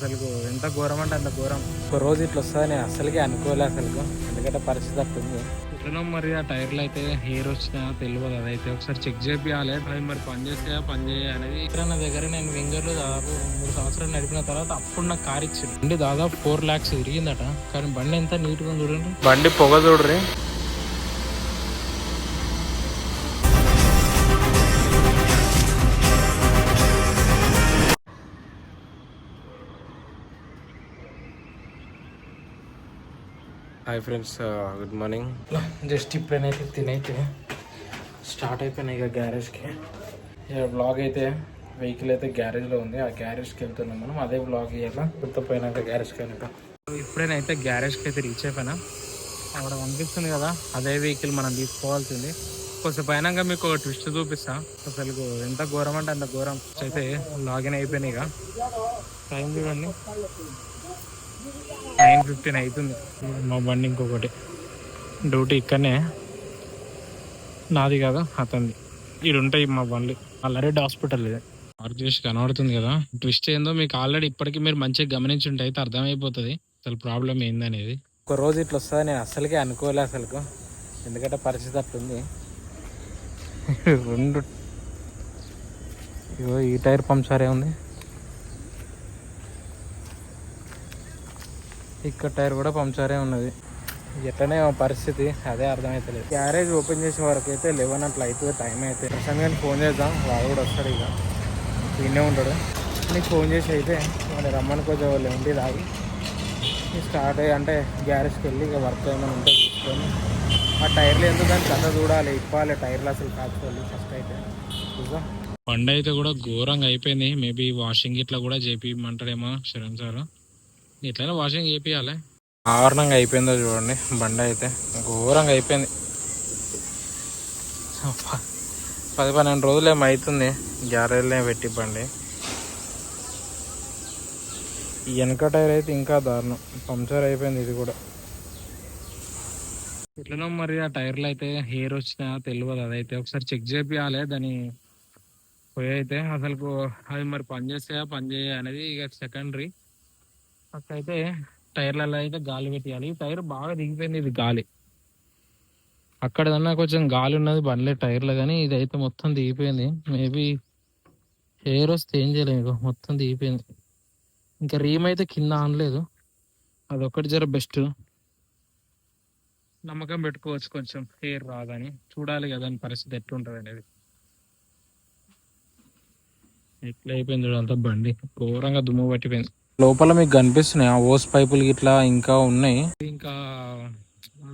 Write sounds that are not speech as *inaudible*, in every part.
అసలు ఎంత ఘోరం అంటే అంత ఘోరం. ఒక రోజు ఇట్లా వస్తుందని అసలుకే అనుకోలే అసలు ఎందుకంటే పరిస్థితి అట్టుంది ఇట్లనో మరి ఆ టైర్లు అయితే హెయిర్ వచ్చినా తెలియదు. అదైతే ఒకసారి చెక్ చేపియాలి అవి మరి పని చేస్తాయా పని చేయ అనేది. ఇక్కడ నా దగ్గర నేను వింగర్లు దాదాపు మూడు సంవత్సరాలు నడిపిన తర్వాత అప్పుడు నాకు కార్ ఇచ్చింది బండి దాదాపు ఫోర్ ల్యాక్స్ తిరిగిందట కానీ బండి ఎంత నీట్గా ఉంది చూడండి. బండి పొగ చూడరి. Hi friends good morning just ఇప్పుడైతే తినైతే స్టార్ట్ అయిపోయినాయి ఇక గ్యారేజ్కి ఇక బ్లాగ్ అయితే వెహికల్ అయితే గ్యారేజ్లో ఉంది ఆ గ్యారేజ్కి వెళ్తున్నాం మనం అదే బ్లాగ్ ఇవ్వాలా కొత్త పోయినాక గ్యారేజ్కి వెనక ఇప్పుడైతే గ్యారేజ్కి అయితే రీచ్ అయిపోయినా అక్కడ కనిపిస్తుంది కదా అదే వెహికల్ మనం తీసుకోవాల్సింది కొంచెం పైనాక మీకు ఒక ట్విస్ట్ చూపిస్తా అసలు ఎంత ఘోరం అంటే అంత ఘోరం అయితే లాగిన్ అయిపోయినాయి ఇక టైం చూడండి నైన్ ఫిఫ్టీన్ అవుతుంది మా బండి ఇంకొకటి. డ్యూటీ ఇక్కడనే. నాది కాదు అతనిది. ఇడు ఉంటాయి మా బండ్లు. ఆల్రెడీ హాస్పిటల్ ఇది. చేసి కనబడుతుంది కదా. ట్విస్ట్ ఏందో మీకు ఆల్రెడీ ఇప్పటికీ మీరు మంచిగా గమనించి ఉంటే అయితే అర్థమైపోతుంది. అసలు ప్రాబ్లం ఏందనేది. ఒక రోజు ఇట్లా వస్తుంది నేను అసలుకే అనుకోలే అసలు ఎందుకంటే పరిస్థితి అట్లుంది. *laughs* రెండు. ఇగో ఈ టైర్ పంచర్ ఉంది. ఇక్కడ టైర్ కూడా పంచరే ఉన్నది. ఎట్లనే పరిస్థితి అదే అర్థమవుతలేదు గ్యారేజ్ ఓపెన్ చేసే వరకు అయితే లెవెన్ అట్లా అవుతుంది టైం అయితే. ప్రశాంత్ గారిని ఫోన్ చేద్దాం వాడు కూడా వస్తాడు ఇక. ఈయనే ఉంటాడు. నీకు ఫోన్ చేసి అయితే మన రమ్మని కొంచెం లెవెంటీ తాగి స్టార్ట్ అయ్యి అంటే గ్యారేజ్కి వెళ్ళి ఇక వర్క్ ఏమైనా ఉంటే చూసుకొని. ఆ టైర్లు ఎందుకు దాని కథ చూడాలి ఇప్పాలి టైర్లు అసలు కాచుకోవాలి ఫస్ట్ అయితే. చూద్దాం. బండి అయితే కూడా ఘోరంగా అయిపోయింది. మేబీ వాషింగ్ ఇట్లా కూడా చేపిమంటాడేమో శరణ్ సార్. ఇట్లనే వాషింగ్ చేపియాలి ఆవరణంగా అయిపోయిందో చూడండి బండి అయితే ఘోరంగా అయిపోయింది. పది పన్నెండు రోజులు ఏమో అవుతుంది గ్యారేజ్లే పెట్టి బండి. ఈ వెనక టైర్ అయితే ఇంకా దారుణం పంచర్ అయిపోయింది ఇది కూడా. ఎట్లనో మరి ఆ టైర్లు అయితే హెయిర్ వచ్చినా తెలియదు అదైతే ఒకసారి చెక్ చేపియాలి దాని పోయి అయితే అసలు అవి మరి పని చేస్తాయా పని చేయ అనేది ఇక సెకండరీ అక్కడైతే టైర్లలో అయితే గాలి పెట్టాలి ఈ టైర్ బాగా దిగిపోయింది ఇది గాలి. అక్కడ కన్నా కొంచెం గాలి ఉన్నది బండ్లే టైర్లు కానీ ఇది అయితే మొత్తం దిగిపోయింది. మేబీ హెయిర్ వస్తే ఏం చేయలేము మొత్తం దిగిపోయింది. ఇంకా రీమ్ అయితే కింద ఆనలేదు. అదొక్కటి జర బెస్ట్. నమ్మకం పెట్టుకోవచ్చు కొంచెం హెయిర్ రాదని చూడాలి కదా దాని పరిస్థితి ఎట్లుంటుంది అనేది. ఎట్లా అయిపోయింది అంతా బండి. ఘోరంగా దుమ్ము పట్టిపోయింది. లోపల మీకు కనిపిస్తున్నాయి? ఆ ఓస్ పైపులు ఇట్లా ఇంకా ఉన్నాయి? ఇంకా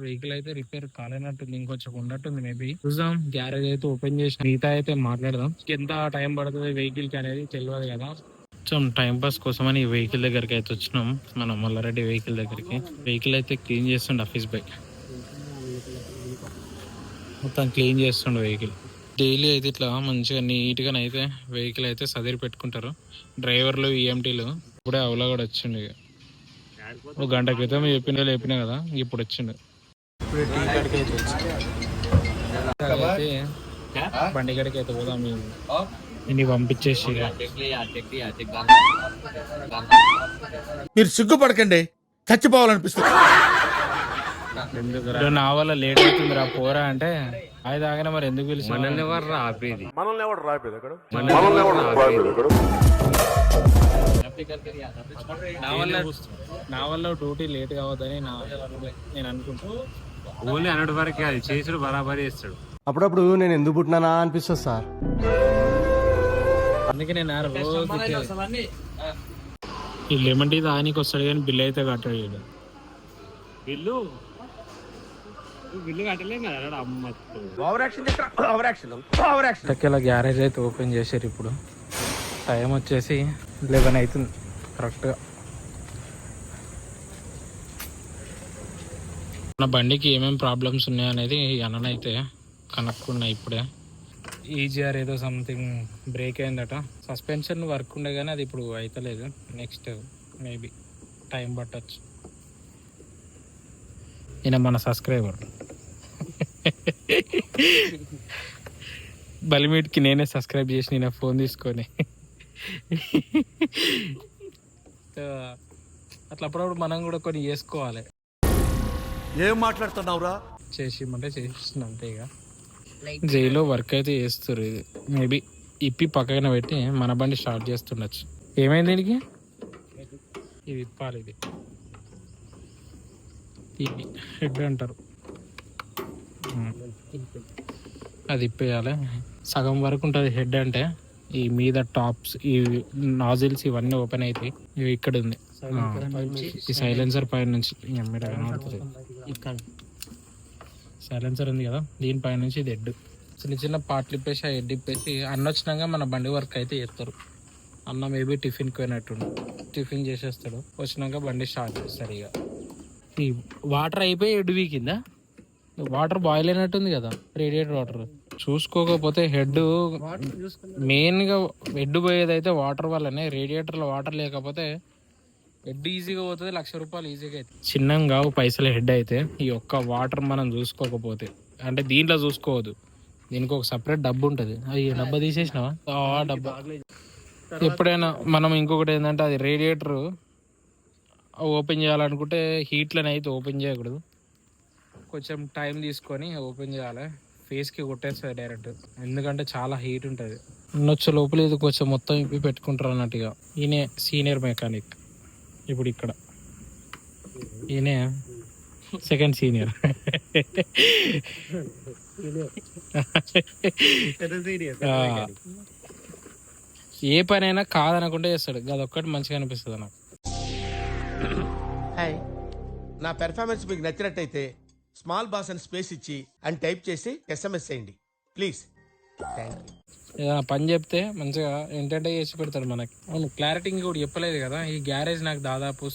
వెహికల్ అయితే రిపేర్ కాలేనట్టుంది ఇంకొంచెం ఉన్నట్టుంది మేబీ. చూద్దాం గ్యారేజ్ అయితే ఓపెన్ చేసి మిగతా అయితే మాట్లాడదాం. ఎంత టైం పడుతుంది వెహికల్కి అనేది తెలియదు కదా. కొంచెం టైం పాస్ అని ఈ వెహికల్ దగ్గరికి అయితే వచ్చినాం మనం మల్లారెడ్డి వెహికల్ దగ్గరికి. వెహికల్ అయితే క్లీన్ చేస్తుండే ఆఫీస్ బైక్ మొత్తం క్లీన్ చేస్తుండే వెహికల్. డైలీ అయితే ఇట్లా మంచిగా నీట్గా అయితే వెహికల్ అయితే సదిరి పెట్టుకుంటారు. డ్రైవర్లు ఈఎంటీలు ఇప్పుడే అవలా కూడా వచ్చిండు ఒక గంట క్రితం చెప్పిన చెప్పినా కదా ఇప్పుడు వచ్చిండు. బండి కాడికి అయితే పోదాం ఇన్ని పంపించేసి. మీరు సిగ్గుపడకండి చచ్చిపోవాలనిపిస్తుంది? నా వల్ల లేట్ అవుతుంది రా పోరా అంటే. అది తాగిన మరి ఎందుకు పిలిచి మనల్ని ఎవరు ఆపేది నా వల్ల నా వల్ల డ్యూటీ లేట్ కావద్దని నా నేను అనుకుంటున్నాను ఓన్లీ అన్నటి వరకే అది చేసుడు బరాబరి చేస్తాడు. అప్పుడప్పుడు నేను ఎందుకు పుట్టినానా అనిపిస్తుంది సార్. అందుకే నేను ఆ రోజు. ఈ లెమన్ టీ తాగనీకి వస్తాడు కానీ బిల్ అయితే కట్టాడు. బిల్లు? ఇటకెలా గ్యారేజ్ అయితే ఓపెన్ చేశారు ఇప్పుడు. టైం వచ్చేసి లెవెన్ అవుతుంది కరెక్ట్గా మన బండికి ఏమేమి ప్రాబ్లమ్స్ ఉన్నాయనేది అన్ననైతే కనుక్కున్నా ఇప్పుడే. ఈజీఆర్ ఏదో సంథింగ్ బ్రేక్ అయిందట. సస్పెన్షన్ వర్క్ ఉండే కానీ అది ఇప్పుడు అవుతలేదు నెక్స్ట్ మేబీ టైం పట్టచ్చు. ఈయన మన సబ్స్క్రైబర్. బలిమీట్కి నేనే సబ్స్క్రైబ్ చేసి నేను ఫోన్ తీసుకొని. అట్లా అప్పుడప్పుడు మనం కూడా కొన్ని చేసుకోవాలి. ఏం మాట్లాడుతున్నావురా? చేసి ఇమ్మంటే చేసిస్తున్నాం అంతే ఇక. జైల్లో వర్క్ అయితే చేస్తారు ఇది. మేబీ ఇప్పి పక్కన పెట్టి మన బండి స్టార్ట్ చేస్తుండొచ్చు. ఏమైంది దీనికి? ఇది ఇప్పాలి ఇది. ఇది హెడ్ అంటారు. అది ఇప్పేయాలి. సగం వరకు ఉంటుంది హెడ్ అంటే ఈ మీద టాప్స్ ఈ నాజిల్స్ ఇవన్నీ ఓపెన్ అవుతాయి ఇవి ఇక్కడ ఉంది. ఈ సైలెన్సర్ పైన నుంచి. సైలెన్సర్ ఉంది కదా దీనిపైన నుంచి ఇది హెడ్. చిన్న చిన్న పార్ట్లు ఇప్పేసి ఆ హెడ్ ఇప్పేసి అన్న వచ్చినాక మన బండి వర్క్ అయితే చేస్తారు. అన్న మేబీ టిఫిన్కి పోయినట్టుండు. టిఫిన్ చేసేస్తాడు. వచ్చినాక బండి స్టార్ట్ చేస్తారు ఇక ఈ వాటర్ అయిపోయి హెడ్ వీకిందా? వాటర్ బాయిల్ అయినట్టుంది కదా రేడియేటర్ వాటర్ చూసుకోకపోతే హెడ్ మెయిన్గా హెడ్ పోయేది అయితే వాటర్ వల్లనే రేడియేటర్లో వాటర్ లేకపోతే హెడ్ ఈజీగా పోతుంది లక్ష రూపాయలు ఈజీగా అయితే చిన్నంగా కావు పైసలు హెడ్ అయితే ఈ ఒక్క వాటర్ మనం చూసుకోకపోతే. అంటే దీంట్లో చూసుకోవద్దు. దీనికి ఒక సపరేట్ డబ్బు ఉంటుంది. అది డబ్బా తీసేసినావా? ఆ డబ్బా. ఎప్పుడైనా మనం ఇంకొకటి ఏంటంటే అది రేడియేటర్ ఓపెన్ చేయాలనుకుంటే హీట్లోనే అయితే ఓపెన్ చేయకూడదు. కొంచెం టైం తీసుకొని ఓపెన్ చేయాలి. ఫేస్కి కొట్టేస్తుంది డైరెక్ట్. ఎందుకంటే చాలా హీట్ ఉంటుంది. వచ్చే లోపల ఇది కొంచెం మొత్తం ఇప్పి పెట్టుకుంటారు అన్నట్టుగా. ఈయనే సీనియర్ మెకానిక్. ఇప్పుడు ఇక్కడ. ఈయనే సెకండ్ సీనియర్. ఏ పనైనా కాదనకుండా చేస్తాడు. అదొక్కటి మంచిగా అనిపిస్తుంది నాకు. హాయ్. నా పెర్ఫార్మెన్స్ మీకు నచ్చినట్టయితే స్మాల్ బాస్ అని స్పేస్ ఇచ్చి అని టైప్ చేసి ఎస్ఎంఎస్ చేయండి. ప్లీజ్ థ్యాంక్ యూ ఏదైనా పని చెప్తే మంచిగా ఏంటంటే చేసి పెడతాడు మనకి. అవును క్లారిటీ కూడా చెప్పలేదు కదా. ఈ గ్యారేజ్ నాకు దాదాపు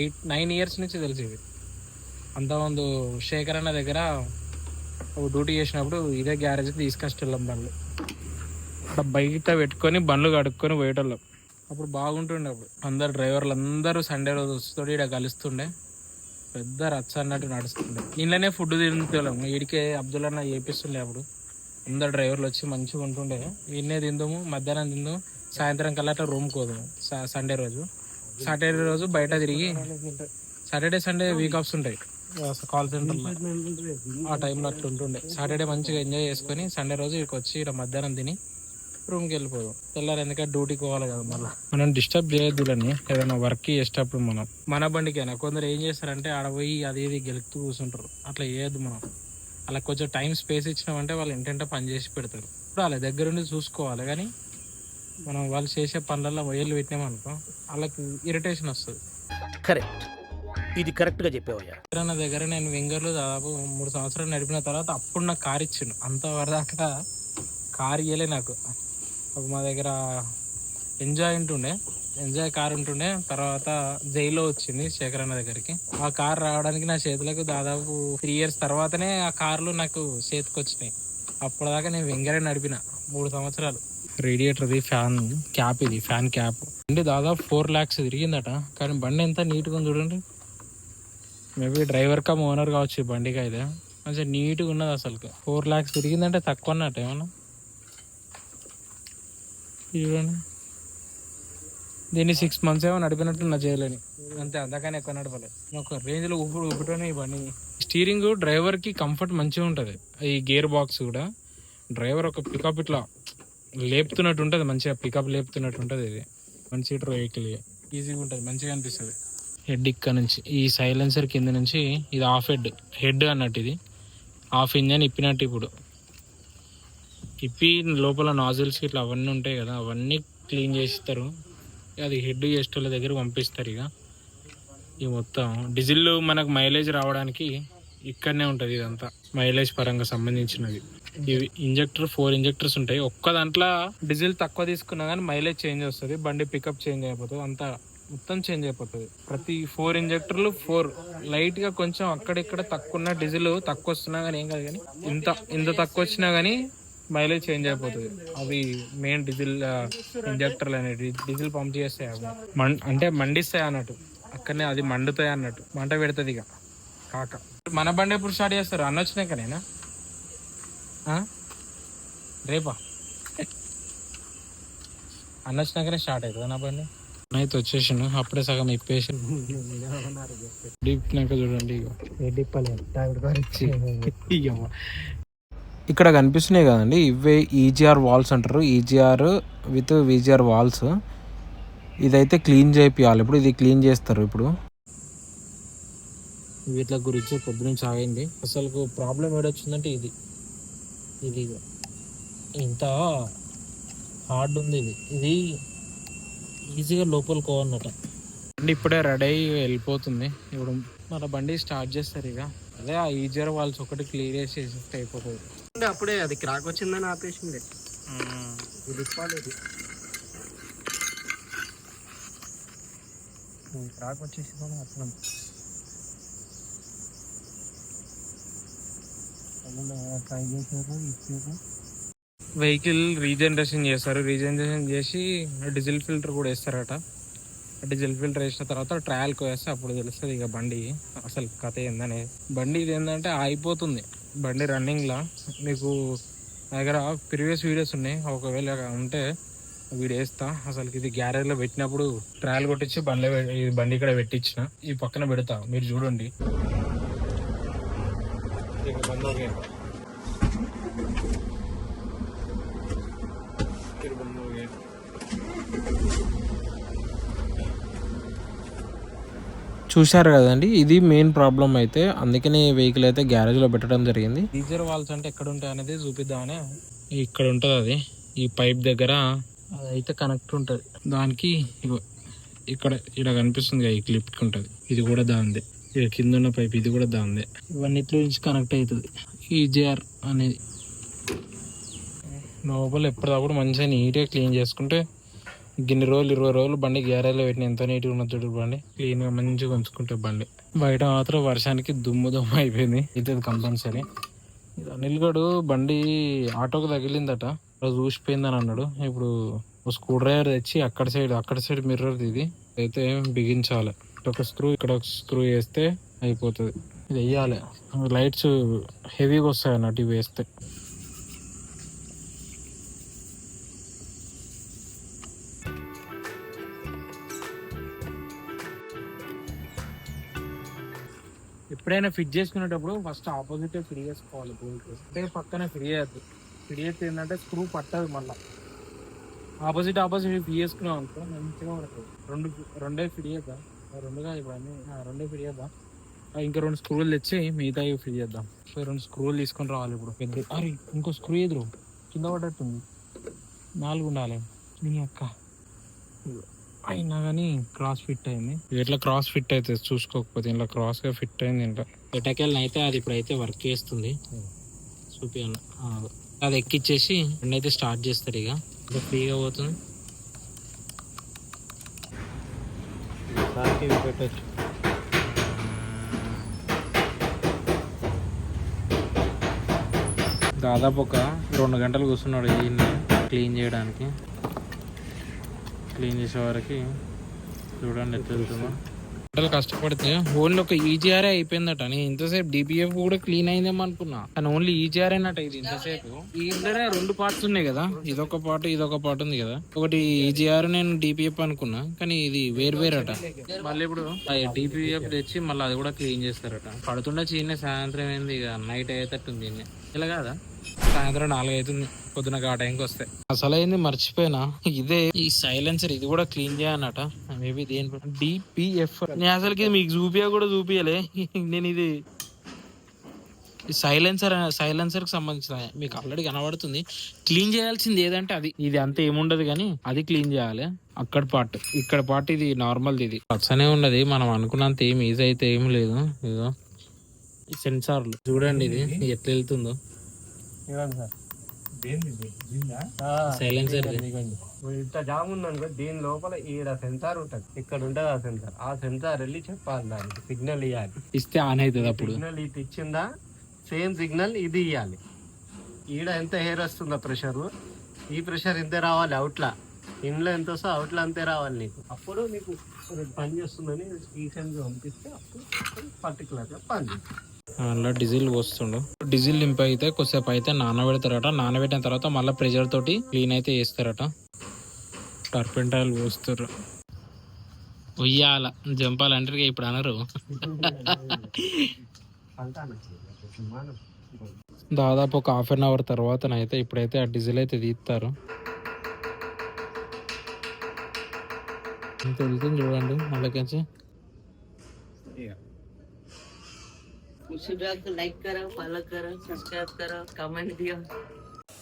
ఎయిట్ నైన్ ఇయర్స్ నుంచి తెలిసి ఇది. అంతమంది శేఖర్ అన్న దగ్గర డ్యూటీ చేసినప్పుడు ఇదే గ్యారేజ్ తీసుకొచ్చేళ్ళం బండ్లు. అక్కడ బయట పెట్టుకొని బండ్లు కడుక్కొని పోయేటోళ్ళం. అప్పుడు బాగుంటుండే అప్పుడు. అందరు డ్రైవర్లు అందరూ సండే రోజు వస్తుండే ఇక్కడ కలుస్తుండే. పెద్ద రచ్చ అన్నట్టు నడుస్తుండే. ఇంట్లోనే ఫుడ్ తింటున్నాం వీడికే అబ్దుల్ అన్న చేపిస్తుండే అప్పుడు. అందరు డ్రైవర్లు వచ్చి మంచిగా ఉంటుండే. ఇన్నే తిందాము మధ్యాహ్నం తిందాము సాయంత్రం కల్లా అట్లా రూమ్ కోదాము సండే రోజు. సాటర్డే రోజు బయట తిరిగి సాటర్డే సండే వీక్ ఆఫ్స్ ఉంటాయి. కాల్ సెంటర్లో ఆ టైంలో అట్లా ఉంటుండే. సాటర్డే మంచిగా ఎంజాయ్ చేసుకొని సండే రోజు ఇక్కడికి వచ్చి ఇక్కడ మధ్యాహ్నం తిని రూమ్కి వెళ్ళిపోదాం. తెల్లారు ఎందుకంటే డ్యూటీకి పోవాలి కదా మళ్ళీ. మనం డిస్టర్బ్ చేయొద్దులని ఏదైనా వర్క్ చేసేటప్పుడు మనం. మన బండికైనా కొందరు ఏం చేస్తారంటే ఆడ పోయి అది ఇది గెలుపుతూ కూర్చుంటారు. అట్లా చేయొద్దు మనం. అలా కొంచెం టైం స్పేస్ ఇచ్చినామంటే వాళ్ళు ఇంటంటే పని చేసి పెడతారు. వాళ్ళ దగ్గరుండి చూసుకోవాలి కానీ మనం వాళ్ళు చేసే పనులలో వేలు పెట్టినామనుకో వాళ్ళకి ఇరిటేషన్ వస్తుంది. కరెక్ట్ ఇది కరెక్ట్గా చెప్పావయ్యా. కిరాణా దగ్గర నేను వింగర్లు దాదాపు మూడు సంవత్సరాలు నడిపిన తర్వాత అప్పుడు నాకు కార్ ఇచ్చిండు. అంతవరదాకా కార్ ఇయ్యలే నాకు. ఒక మా దగ్గర ఎంజాయ్ ఉంటుండే. ఎంజాయ్ కార్ ఉంటుండే. తర్వాత జైల్లో వచ్చింది శేఖర్ అన్న దగ్గరికి. ఆ కార్ రావడానికి నా చేతులకు దాదాపు త్రీ ఇయర్స్ తర్వాతనే ఆ కార్లు నాకు చేతికి వచ్చినాయి. అప్పటిదాకా నేను వెంగరే నడిపిన. మూడు సంవత్సరాలు. రేడియేటర్ది ఫ్యాన్ క్యాప్ ఇది ఫ్యాన్ క్యాప్ బండి దాదాపు ఫోర్ ల్యాక్స్ తిరిగిందట. కానీ బండి ఎంత నీట్గా ఉంది చూడండి. మేబీ డ్రైవర్ కమ్ ఓనర్ కావచ్చు బండికి అయితే మంచిగా నీట్గా ఉన్నది అసలు ఫోర్ ల్యాక్స్ తిరిగిందంటే తక్కువ అన్నట్టు ఏమన్నా? చూడండి దీన్ని సిక్స్ మంత్స్ ఏమో నడిపినట్టు నా చేయలేని అంతే అంతకని ఎక్కువ నడపలేదు ఒక రేంజ్లో ఊపిడి ఊపిటోనే ఇవన్నీ స్టీరింగ్ డ్రైవర్కి కంఫర్ట్ మంచిగా ఉంటుంది. ఈ గేర్ బాక్స్ కూడా. డ్రైవర్ ఒక పికప్ ఇట్లా లేపుతున్నట్టు ఉంటుంది. మంచిగా పికప్ లేపుతున్నట్టు ఉంటుంది ఇది. వన్ సీటర్ వెహికల్ ఈజీగా ఉంటుంది మంచిగా అనిపిస్తుంది. హెడ్ ఇక్కడ నుంచి ఈ సైలెన్సర్ కింద నుంచి ఇది ఆఫ్ హెడ్ హెడ్ అన్నట్టు ఇది. ఆఫ్ ఇంజన్ ఇప్పినట్టు ఇప్పుడు. కిప్పి లోపల నాజిల్స్ ఇట్లా అవన్నీ ఉంటాయి కదా అవన్నీ క్లీన్ చేస్తారు. అది హెడ్ చేసేటోళ్ళ దగ్గర పంపిస్తారు ఇక. ఈ మొత్తం డీజిల్ మనకు మైలేజ్ రావడానికి ఇక్కడనే ఉంటుంది ఇదంతా మైలేజ్ పరంగా సంబంధించినది. ఇవి ఇంజెక్టర్ ఫోర్ ఇంజెక్టర్స్ ఉంటాయి. ఒక్క దాంట్లో డీజిల్ తక్కువ తీసుకున్నా కానీ మైలేజ్ చేంజ్ వస్తుంది బండి పికప్ చేంజ్ అయిపోతుంది అంతా మొత్తం చేంజ్ అయిపోతుంది. ప్రతి ఫోర్ ఇంజెక్టర్లు ఫోర్ లైట్గా కొంచెం అక్కడిక్కడ తక్కువ ఉన్న డీజిల్ తక్కువ వస్తున్నా కానీ ఏం కాదు కానీ ఇంత ఇంత తక్కువ వచ్చినా కానీ మైలేజ్ చేంజ్ అయిపోతుంది. అవి మెయిన్ డీజిల్ ఇంజెక్టర్లు అనేవి డీజిల్ పంప్ చేస్తాయి అవి. మం- అంటే మండిస్తాయి అన్నట్టు. అక్కడనే అది మండుతాయి అన్నట్టు. మంట పెడుతుంది ఇక. కాక. మన బండి ఎప్పుడు స్టార్ట్ చేస్తారు? అన్న వచ్చినాకనేనా? ఆ? రేపా? అన్న వచ్చినాకనే స్టార్ట్ అవుతుంది నా బండి? అయితే వచ్చేసిండు. అప్పుడే సగం ఇప్పేసి *laughs* డీప్నాక చూడండి ఇగో. ఇక్కడ కనిపిస్తున్నాయి కదండి. ఇవే ఈజీఆర్ వాల్స్ అంటారు. ఈజీఆర్ విత్ విజిఆర్ వాల్స్ ఇదైతే క్లీన్ చేపియాలి. ఇప్పుడు ఇది క్లీన్ చేస్తారు ఇప్పుడు. వీటి గురించి పొద్దున ఆగింది అసలు ప్రాబ్లం ఏడొచ్చిందంటే ఇది. ఇది ఇంత హార్డ్ ఉంది ఇది. ఇది ఈజీగా లోపలికి పోవన్నట బండి ఇప్పుడే రెడీ అయ్యి వెళ్ళిపోతుంది. ఇప్పుడు మన బండి స్టార్ట్ చేస్తారు ఇక. అదే ఆ ఈజీఆర్ వాల్స్ ఒకటి క్లియర్ చేసి అయిపోతుంది. అప్పుడే అది క్రాక్ వచ్చిందని ఆపేసింది. ఇది ఇప్పాలేదు క్రాక్ వచ్చేసిందని అర్థం ట్రై చేశారు ఇచ్చారు. వెహికల్ రీజనరేషన్ చేస్తారు రీజనరేషన్ చేసి డీజిల్ ఫిల్టర్ కూడా వేస్తారట. డీజిల్ ఫిల్టర్ వేసిన తర్వాత ట్రయల్కి వేస్తే అప్పుడు తెలుస్తుంది ఇక బండి. అసలు కథ ఏందనే బండి ఇది ఏంటంటే ఆగిపోతుంది. బండి రన్నింగ్లా మీకు నా దగ్గర ప్రీవియస్ వీడియోస్ ఉన్నాయి. ఒకవేళ ఉంటే వీడియో వేస్తా అసలు ఇది గ్యారేజ్లో పెట్టినప్పుడు ట్రయల్ కొట్టించి బండి బండి ఇక్కడ పెట్టించిన. ఈ పక్కన పెడతా. మీరు చూడండి. ఇక బండి ఓకే. ఇక బండి ఓకే. చూశారు కదండి. ఇది మెయిన్ ప్రాబ్లం అయితే. అందుకని వెహికల్ అయితే గ్యారేజ్లో పెట్టడం జరిగింది. డీజర్ వాల్స్ అంటే ఎక్కడ ఉంటాయి అనేది చూపిద్దామని. ఇక్కడ ఉంటుంది అది. ఈ పైప్ దగ్గర అయితే కనెక్ట్ ఉంటుంది. దానికి ఇక్కడ ఇక్కడ కనిపిస్తుంది ఈ క్లిప్ ఉంటుంది. ఇది కూడా దాందే ఇక్కడ కింద ఉన్న పైప్ ఇది కూడా దాందే ఇవన్నిట్లో నుంచి కనెక్ట్ అవుతుంది ఈజీఆర్ అనేది లోపల కూడా మంచిగా నీట్గా క్లీన్ చేసుకుంటే గిన్ని రోజులు ఇరవై రోజులు బండి గ్యారేజ్లో పెట్టిన ఎంత నీట్గా ఉన్న చూడు బండి క్లీన్గా మంచిగా ఉంచుకుంటే బండి. బయట మాత్రం వర్షానికి దుమ్ము దుమ్ము అయిపోయింది. ఇది కంపల్సరీ ఇది అనిల్ గడు బండి ఆటోకి తగిలిందట. అది ఊసిపోయిందని అన్నాడు. ఇప్పుడు ఓ స్క్రూ డ్రైవర్ తెచ్చి అక్కడ సైడ్ అక్కడ సైడ్ మిర్రర్ ఇది. అయితే బిగించాలి. ఒక స్క్రూ ఇక్కడ ఒక స్క్రూ వేస్తే అయిపోతుంది. ఇది వెయ్యాలి లైట్స్ హెవీగా వస్తాయి అన్నట్టు ఇవి వేస్తే. ఎప్పుడైనా ఫిట్ చేసుకునేటప్పుడు ఫస్ట్ ఆపోజిట్ ఫిట్ చేసుకోవాలి బోల్ట్ అంటే పక్కన ఫిట్ చేయద్దు ఫిట్ చేస్తే ఏంటంటే స్క్రూ పట్టదు మళ్ళీ. ఆపోజిట్ ఆపోజిట్ ఫిట్ చేసుకున్నాం అనుకో మంచిగా ఉంటుంది రెండు రెండే ఫిట్ చేద్దాం ఆ? రెండుగా ఇప్పుడు అన్ని రెండే ఫిట్ చేద్దాం ఆ, ఇంకా రెండు స్క్రూలు తెచ్చి మిగతా ఫిట్ చేద్దాం సో రెండు స్క్రూలు తీసుకొని రావాలి ఇప్పుడు. పెద్ద అరే ఇంకో స్క్రూ ఎదురు. కింద పడ్డట్టుంది. నాలుగు ఉండాలి. నీ అక్క. ఇదిగో. అయినా కానీ క్రాస్ ఫిట్ అయింది. ఇట్లా క్రాస్ ఫిట్ అయితే చూసుకోకపోతే ఇలా క్రాస్గా ఫిట్ అయింది ఇంట్లో. ఎటకెళ్ళని అయితే అది ఇప్పుడైతే వర్క్ చేస్తుంది. చూపి అది ఎక్కిచ్చేసి అయితే స్టార్ట్ చేస్తారు ఇక. ఇంకా ఫ్రీగా పోతుంది. పెట్టచ్చు. దాదాపు ఒక రెండు గంటలు కూర్చున్నాడు ఈయన్ని క్లీన్ చేయడానికి. క్లీన్ చేసే వరకు చూడండి ఎట్లా వెళ్తుందో కష్టపడితే ఓన్లీ ఒక ఈజీఆర్ అయిపోయిందట. నేను ఇంతసేపు డిపిఎఫ్ కూడా క్లీన్ అయిందేమో అనుకున్నా. కానీ ఓన్లీ ఈజీఆర్ అయినట్టు ఇది ఇంతసేపు. ఇందులోనే రెండు పార్ట్స్ ఉన్నాయి కదా. ఇదొక పార్ట్ ఇదొక పార్ట్ ఉంది కదా. ఒకటి ఈజీఆర్ నేను డిపిఎఫ్ అనుకున్నా. కానీ ఇది వేరు వేరట. మళ్ళీ ఇప్పుడు డిపిఎఫ్ తెచ్చి మళ్ళీ అది కూడా క్లీన్ చేస్తారట. పడుతుండే చీనే సాయంత్రం ఏంది ఇక. నైట్ అయ్యేటట్టుంది. ఇలా కాదా? సాయంత్రం నాలుగు అవుతుంది పొద్దున ఆ టైంకి వస్తే. అసలు అయింది మర్చిపోయినా. ఇదే ఈ సైలెన్సర్ ఇది కూడా క్లీన్ చేయనట మేబీ దేని డిపిఎఫ్ నేను అసలుకి మీకు చూపియా కూడా చూపియలే. నేను ఇది సైలెన్సర్ సైలెన్సర్కి సంబంధించిన మీకు ఆల్రెడీ కనబడుతుంది. క్లీన్ చేయాల్సింది ఏదంటే అది. ఇది అంత ఏముండదు కానీ అది క్లీన్ చేయాలి. అక్కడ పార్ట్ ఇక్కడ పార్ట్ ఇది నార్మల్ ఇది. పచ్చనే ఉన్నది. మనం అనుకున్నంత ఏం ఈజీ అయితే ఏం లేదు. ఇదో సెన్సార్లు. చూడండి ఇది ఎట్లా వెళ్తుందో. సైలెన్సర్ ఇంత జామ్ ఉందనుకో దీని లోపల ఈడ సెన్సార్ ఉంటది. ఇక్కడ ఉంటది ఆ సెన్సార్. ఆ సెన్సార్ వెళ్ళి చెప్పాలి దానికి. సిగ్నల్ ఇవ్వాలి ఇస్తే ఆన్ అవుతుంది అప్పుడు. సిగ్నల్ ఇది ఇచ్చిందా? సేమ్ సిగ్నల్ ఇది ఇవ్వాలి ఈడ ఎంత హెయిర్ వస్తుందో ప్రెషర్? ఈ ప్రెషర్ ఇంతే రావాలి అవుట్లా. ఇంట్లో ఎంత వస్తుందో అవుట్లా అంతే రావాలి నీకు. అప్పుడు నీకు పని చేస్తుందని ఈ సెన్స్ పంపిస్తే అప్పుడు పర్టికులర్గా పని చేస్తుంది. అలా డీజిల్ పోస్తుండు. డీజిల్ నింపి అయితే కొద్దిసేపు అయితే నానబెడతారట. నానబెట్టిన తర్వాత మళ్ళీ ప్రెషర్ తోటి క్లీన్ అయితే చేస్తారట. టర్పెంటాయిల్ పోస్తారు ఉయ్యాల. జంపాలంటారు ఇప్పుడు అనరు. దాదాపు ఒక హాఫ్ అన్ అవర్ తర్వాత అయితే ఇప్పుడైతే ఆ డీజిల్ అయితే తీస్తారు. ఇంత వెళ్తుంది చూడండి.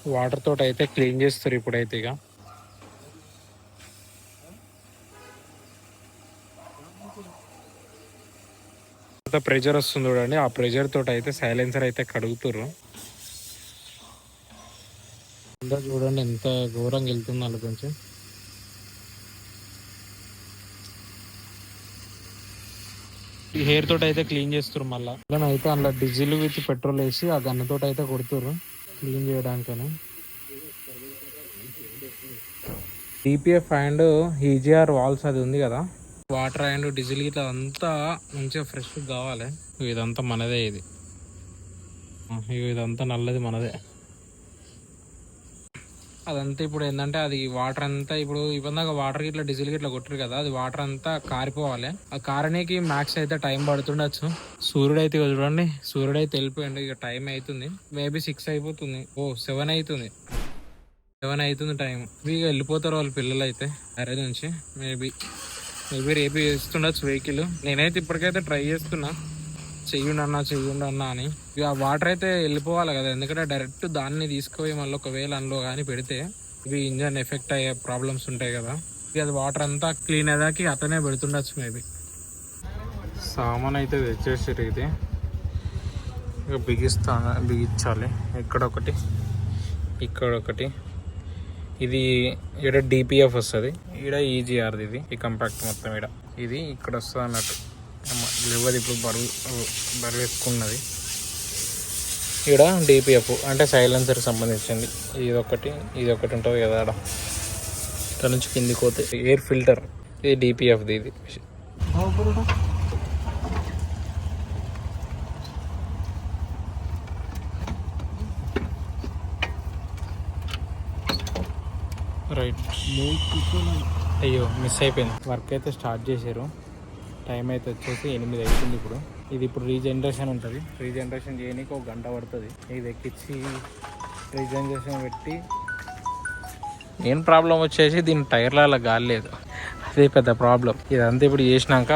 వాటర్ తోటి అయితే క్లీన్ చేస్తారు ఇప్పుడైతే ఇక ప్రెజర్ వస్తుంది చూడండి ఆ ప్రెజర్ తోటి అయితే సైలెన్సర్ అయితే కడుగుతుర్రు ఇంకా చూడండి ఎంత ఘోరంగా వెళ్తుందో కొంచెం ఈ హెయిర్ తోటి అయితే క్లీన్ చేస్తారు మళ్ళీ. అయితే అందులో డీజిల్ విత్ పెట్రోల్ వేసి ఆ గన్న తోటి అయితే కొడుతుర్రు. క్లీన్ చేయడానికని. డిపిఎఫ్ అండ్ ఈజీఆర్ వాల్స్ అది ఉంది కదా. వాటర్ అండ్ డీజిల్ ఇట్లా అంతా మంచిగా ఫ్రెష్ కావాలి. ఇదంతా మనదే ఇది. ఇదంతా నల్లది మనదే. అదంతా ఇప్పుడు ఏంటంటే అది వాటర్ అంతా ఇప్పుడు ఇవ్వదాక వాటర్ ఇట్లా డీజిల్ ఇట్లా కొట్టరు కదా అది వాటర్ అంతా కారిపోవాలి. ఆ కారనీకి మ్యాక్స్ అయితే టైం పడుతుండొచ్చు. సూర్యుడు అయితే చూడండి సూర్యుడు అయితే వెళ్ళిపోయింది ఇక టైం అవుతుంది మేబీ సిక్స్ అయిపోతుంది. ఓ సెవెన్ అవుతుంది సెవెన్ అవుతుంది టైం ఇక వెళ్ళిపోతారు వాళ్ళ పిల్లలు అయితే అరే నుంచి. మేబీ మేబీ రేపు చేస్తుండొచ్చు వెహికల్ నేనైతే ఇప్పటికైతే ట్రై చేస్తున్నా. చెయ్యండి అన్నా చెయ్యండి అన్నా అని. ఇక వాటర్ అయితే వెళ్ళిపోవాలి కదా ఎందుకంటే డైరెక్ట్ దాన్ని తీసుకుపోయి మళ్ళీ ఒకవేళ అందులో కానీ పెడితే ఇవి ఇంజన్ ఎఫెక్ట్ అయ్యే ప్రాబ్లమ్స్ ఉంటాయి కదా. ఇక అది వాటర్ అంతా క్లీన్ అయ్యాకి అతనే పెడుతుండొచ్చు మేబీ సామాన్ అయితే తెచ్చేసారు ఇది. ఇక బిగిస్తా బిగించాలి. ఇక్కడ ఒకటి ఇక్కడ ఒకటి. ఇది ఈడ డిపిఎఫ్ వస్తుంది. ఈడ ఈజీఆర్ది ఇది. ఈ కంపాక్ట్ మొత్తం ఈడ. ఇది ఇక్కడ వస్తుంది అన్నట్టు లేవది ఇప్పుడు బరువు బరువు ఎక్కున్నది ఈడ డిపిఎఫ్ అంటే సైలెన్సర్కి సంబంధించింది. ఇది ఒకటి ఇది ఒకటి ఉంటుంది కదా ఆడ. ఇక్కడ నుంచి కిందికి పోతే ఎయిర్ ఫిల్టర్ ఇది డిపిఎఫ్ది ఇది. రైట్ అయ్యో మిస్ అయిపోయింది. వర్క్ అయితే స్టార్ట్ చేశారు. టైం అయితే వచ్చేసి ఎనిమిది అవుతుంది ఇప్పుడు. ఇది ఇప్పుడు రీజనరేషన్ ఉంటుంది. రీజనరేషన్ చేయడానికి ఒక గంట పడుతుంది. ఇది ఎక్కించి రీజనరేషన్ పెట్టి మెయిన్ ప్రాబ్లం వచ్చేసి దీని టైర్లలో గాలి లేదు. అదే పెద్ద ప్రాబ్లం. ఇదంతా ఇప్పుడు చేసినాక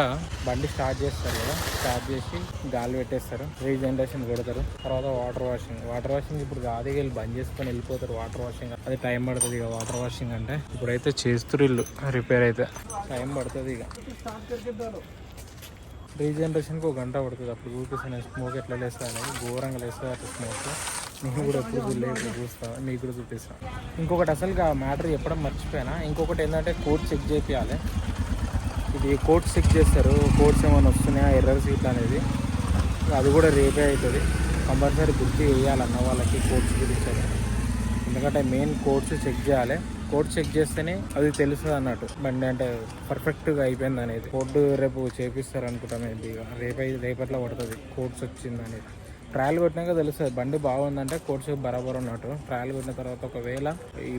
బండి స్టార్ట్ చేస్తారు కదా. స్టార్ట్ చేసి గాలి పెట్టేస్తారు. రీజనరేషన్ పెడతారు. తర్వాత వాటర్ వాషింగ్ వాటర్ వాషింగ్ ఇప్పుడు గాదికి వెళ్ళి బంద్ చేసుకొని వెళ్ళిపోతారు. వాటర్ వాషింగ్ అది టైం పడుతుంది ఇక వాటర్ వాషింగ్ అంటే. ఇప్పుడైతే చేస్తారు ఇల్లు. రిపేర్ అయితే. టైం పడుతుంది ఇక. రీజనరేషన్కి ఒక గంట పడుతుంది. అప్పుడు ఊపిస్తాను స్మోక్ ఎట్లా లేస్తుంది అనేది ఘోరంగా లేస్తుంది అట్లా స్మోక్ నేను కూడా ఎప్పుడు చూడలేదు చూస్తా మీకు కూడా చూపిస్తాను ఇంకొకటి అసలు ఆ మ్యాటర్ చెప్పడం మర్చిపోయినా? ఇంకొకటి ఏంటంటే కోడ్ చెక్ చేయాలి ఇది కోడ్స్ చెక్ చేస్తారు కోడ్స్ ఏమైనా వస్తున్నాయా ఎర్రర్ సీట్ అనేది. అది కూడా రేపే అవుతుంది. కంపల్సరీ గుర్తు వేయాలన్న వాళ్ళకి కోడ్స్ గురించి. ఎందుకంటే మెయిన్ కోడ్స్ చెక్ చేయాలి. కోడ్ చెక్ చేస్తేనే అది తెలుస్తుంది అన్నట్టు. బండి అంటే పర్ఫెక్ట్గా అయిపోయింది అనేది. కోడ్ రేపు చేపిస్తారు అనుకుంటాను ఇది రేపై రేపట్లో పడుతుంది. కోడ్స్ వచ్చింది అనేది. ట్రయల్ కొట్టినాక తెలుస్తుంది బండి బాగుందంటే కోడ్స్ బరాబర్ ఉన్నట్టు. ట్రయల్ కొట్టిన తర్వాత ఒకవేళ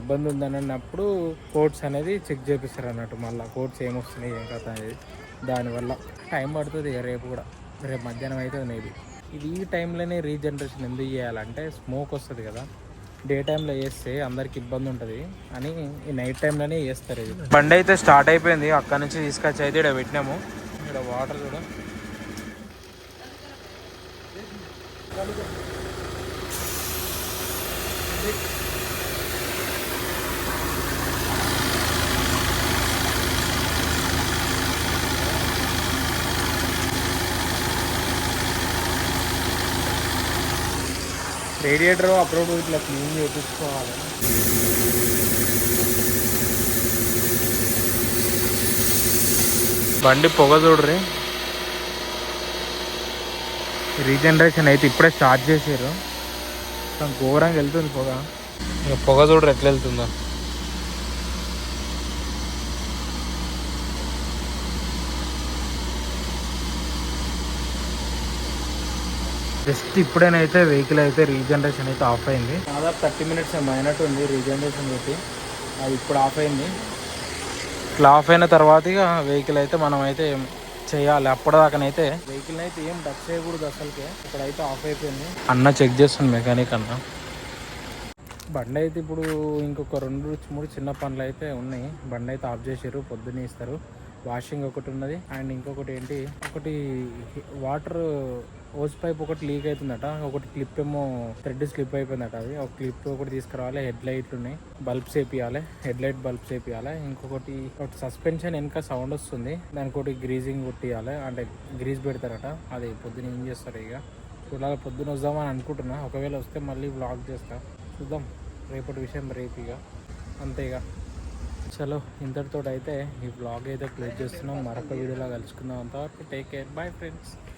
ఇబ్బంది ఉందని అన్నప్పుడు కోడ్స్ అనేది చెక్ చేపిస్తారు అన్నట్టు మళ్ళీ కోడ్స్ ఏమొస్తున్నాయి ఏం కథ అనేది. దానివల్ల టైం పడుతుంది ఇక రేపు కూడా. రేపు మధ్యాహ్నం అయితే మేబీ. ఇది ఈ టైంలోనే రీజనరేషన్ ఎందుకు చేయాలంటే స్మోక్ వస్తుంది కదా. డే టైంలో వేస్తే అందరికి ఇబ్బంది ఉంటుంది అని ఈ నైట్ టైంలోనే చేస్తారు. ఇది బండి అయితే స్టార్ట్ అయిపోయింది. అక్కడ నుంచి తీసుకొచ్చి అయితే ఇక్కడ పెట్టినాము. ఇక్కడ వాటర్ కూడా రేడియేటర్ అప్రూవ్ ఇట్లా క్లీన్ చేయించుకోవాలి బండి పొగ చూడ్రి రీజనరేషన్ అయితే ఇప్పుడే స్టార్ట్ చేసారు మొత్తం ఘోరంగా వెళ్తుంది పొగ. ఇక పొగ చూడరు ఎట్లా వెళ్తుందో. జస్ట్ ఇప్పుడేనైతే వెహికల్ అయితే రీజనరేషన్ అయితే ఆఫ్ అయింది. దాదాపు థర్టీ మినిట్స్ అయినట్టు ఉంది రీజనరేషన్ పెట్టి. అది ఇప్పుడు ఆఫ్ అయింది. ఇట్లా ఆఫ్ అయిన తర్వాత ఇక వెహికల్ అయితే మనం అయితే చేయాలి. అప్పటిదాకానైతే వెహికల్ అయితే ఏం టచ్ చేయకూడదు అసలుకే. ఇక్కడైతే ఆఫ్ అయిపోయింది. అన్న చెక్ చేస్తుంది మెకానిక్ అన్న. బండి అయితే ఇప్పుడు ఇంకొక రెండు మూడు చిన్న పనులు అయితే ఉన్నాయి. బండి అయితే ఆఫ్ చేసారు పొద్దున్నే ఇస్తారు. వాషింగ్ ఒకటి ఉన్నది. అండ్ ఇంకొకటి ఏంటి? ఒకటి వాటర్ హోస్ పైప్ ఒకటి లీక్ అవుతుందట. ఒకటి క్లిప్ ఏమో థ్రెడ్ స్లిప్ అయిపోయిందట అది. ఒక క్లిప్ ఒకటి తీసుకురావాలి. హెడ్ లైట్లు ఉన్నాయి బల్బ్స్ వేపియాలి. హెడ్ లైట్ బల్బ్స్ వేపియాలి. ఇంకొకటి ఒకటి సస్పెన్షన్ వెనక సౌండ్ వస్తుంది. దానికి ఒకటి గ్రీజింగ్ కొట్టియాలి. అంటే గ్రీజ్ పెడతారట. అది పొద్దున ఏం చేస్తారు ఇక? చూడాలి. పొద్దున వద్దామని అనుకుంటున్నా. ఒకవేళ వస్తే మళ్ళీ బ్లాగ్ చేస్తా. చూద్దాం. రేపటి విషయం రేపు ఇక. అంతేగా చలో ఇంతటితో అయితే ఈ బ్లాగ్ అయితే క్లోజ్ చేస్తున్నాం. మరొక వీడియోలో కలుసుకుందాం అంతవరకు. Take care bye friends